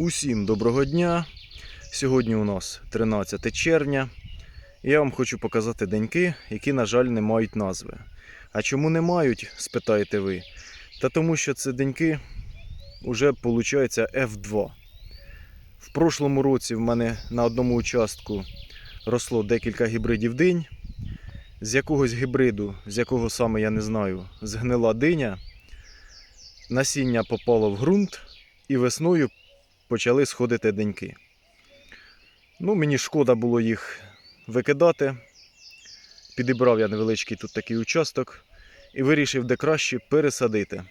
Усім доброго дня. Сьогодні у нас 13 червня. І я вам хочу показати деньки, які, на жаль, не мають назви. А чому не мають, спитаєте ви? Та тому що це деньки вже виходить F2. В прошлому році в мене на одному участку росло декілька гібридів динь. З якогось гібриду, з якого саме я не знаю, згнила диня. Насіння попало в ґрунт, і весною почали сходити деньки. Ну, мені шкода було їх викидати. Підібрав я невеличкий тут такий участок і вирішив, де краще пересадити.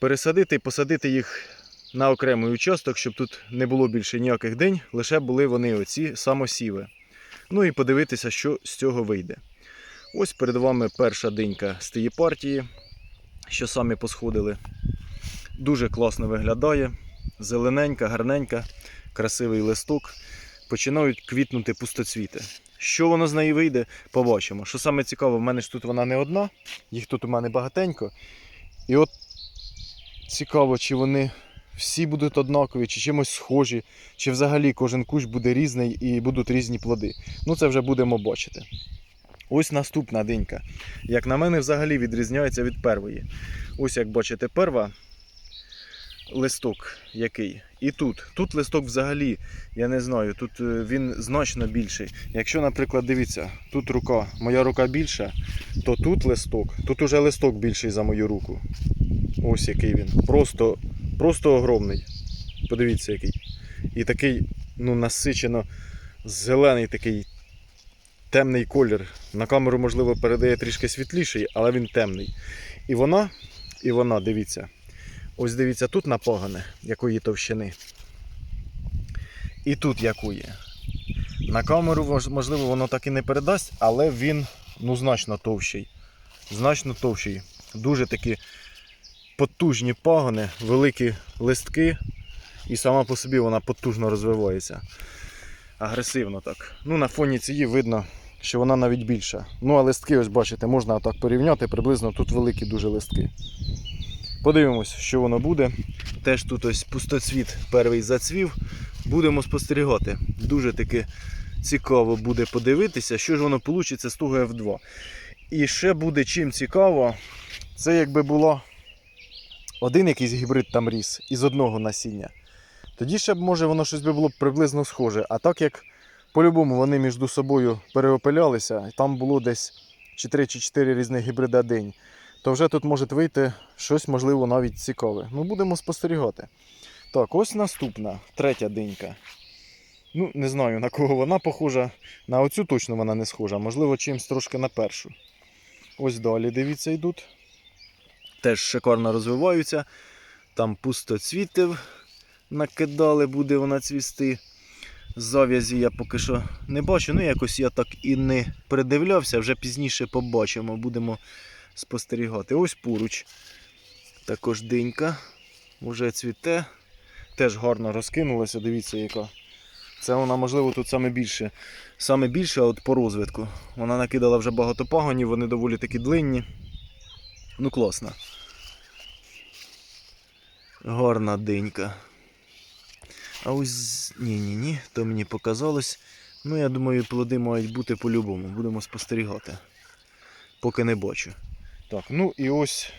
Пересадити і посадити їх на окремий участок, щоб тут не було більше ніяких день, лише були вони оці самосіви. Ну і подивитися, що з цього вийде. Ось перед вами перша динька з тієї партії, що самі посходили. Дуже класно виглядає. Зелененька, гарненька, красивий листок. Починають квітнути пустоцвіти. Що воно з неї вийде, побачимо. Що саме цікаво, в мене ж тут вона не одна, їх тут у мене багатенько. І от цікаво, чи вони всі будуть однакові, чи чимось схожі, чи взагалі кожен кущ буде різний і будуть різні плоди. Ну це вже будемо бачити. Ось наступна динька. Як на мене, взагалі відрізняється від первої. Ось як бачите, перва листок який. І тут. Тут листок взагалі, я не знаю, тут е, він значно більший. Якщо, наприклад, дивіться, тут рука, моя рука більша, то тут листок, тут уже листок більший за мою руку. Ось який він. Просто, просто огромний. Подивіться, який. І такий, ну, насичено зелений такий темний колір. На камеру, можливо, передає трішки світліший, але він темний. І вона, і вона, дивіться. Ось дивіться, тут напогане, якої товщини. І тут якої. На камеру, можливо, воно так і не передасть, але він ну, значно товщий. Значно товщий. Дуже такі потужні пагони, великі листки. І сама по собі вона потужно розвивається. Агресивно так. Ну, на фоні цієї видно, що вона навіть більша. Ну, а листки, ось бачите, можна отак порівняти, приблизно тут великі дуже листки. Подивимось, що воно буде. Теж тут ось пустоцвіт перший зацвів. Будемо спостерігати. Дуже таки цікаво буде подивитися, що ж воно вийде з того F2. І ще буде чим цікаво, це якби було один якийсь гібрид там ріс із одного насіння. Тоді ще б, може, воно щось би було приблизно схоже. А так як по-любому вони між собою переопилялися, там було десь чи 3 чи 4 різних гібрида день то вже тут може вийти щось, можливо, навіть цікаве. Ну, будемо спостерігати. Так, ось наступна, третя динька. Ну, не знаю, на кого вона похожа. На оцю точно вона не схожа, можливо, чимось трошки на першу. Ось далі, дивіться, йдуть. Теж шикарно розвиваються. Там пустоцвітів накидали, буде вона цвісти. Зав'язі я поки що не бачу. Ну, якось я так і не придивлявся, вже пізніше побачимо. Будемо спостерігати. Ось поруч. Також динька. Уже цвіте. Теж гарно розкинулася. Дивіться, яка. Це вона, можливо, тут саме більше. Саме більше от по розвитку. Вона накидала вже багато пагонів, вони доволі такі длинні. Ну, класно. Гарна динька. А ось ні-ні-ні, то мені показалось. Ну, я думаю, плоди мають бути по-любому. Будемо спостерігати. Поки не бачу. Так, ну і ось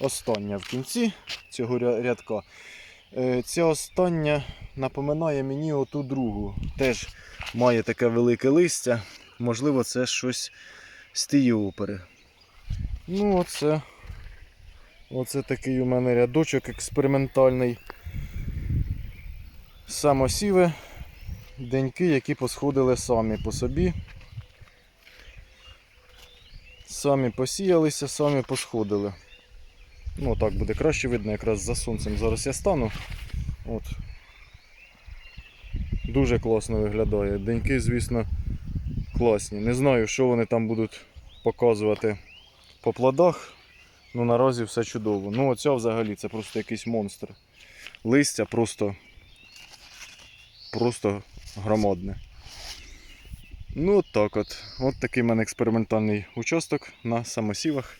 остання в кінці цього рядка. Е, Ця остання напоминає мені оту другу. Теж має таке велике листя. Можливо, це щось з тієї опери. Ну, оце. Оце такий у мене рядочок експериментальний. Самосіви, деньки, які посходили самі по собі. Самі посіялися, самі посходили. Ну, так буде краще видно, якраз за сонцем. Зараз я стану. От. Дуже класно виглядає. Деньки, звісно, класні. Не знаю, що вони там будуть показувати по плодах. Ну наразі все чудово. Ну оця взагалі це просто якийсь монстр. Листя просто, просто громадне. Ну так от. От такий в мене експериментальний участок на самосівах,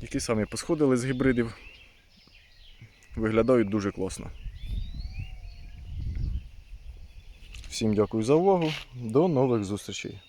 які самі посходили з гібридів. Виглядають дуже класно. Всім дякую за увагу. До нових зустрічей!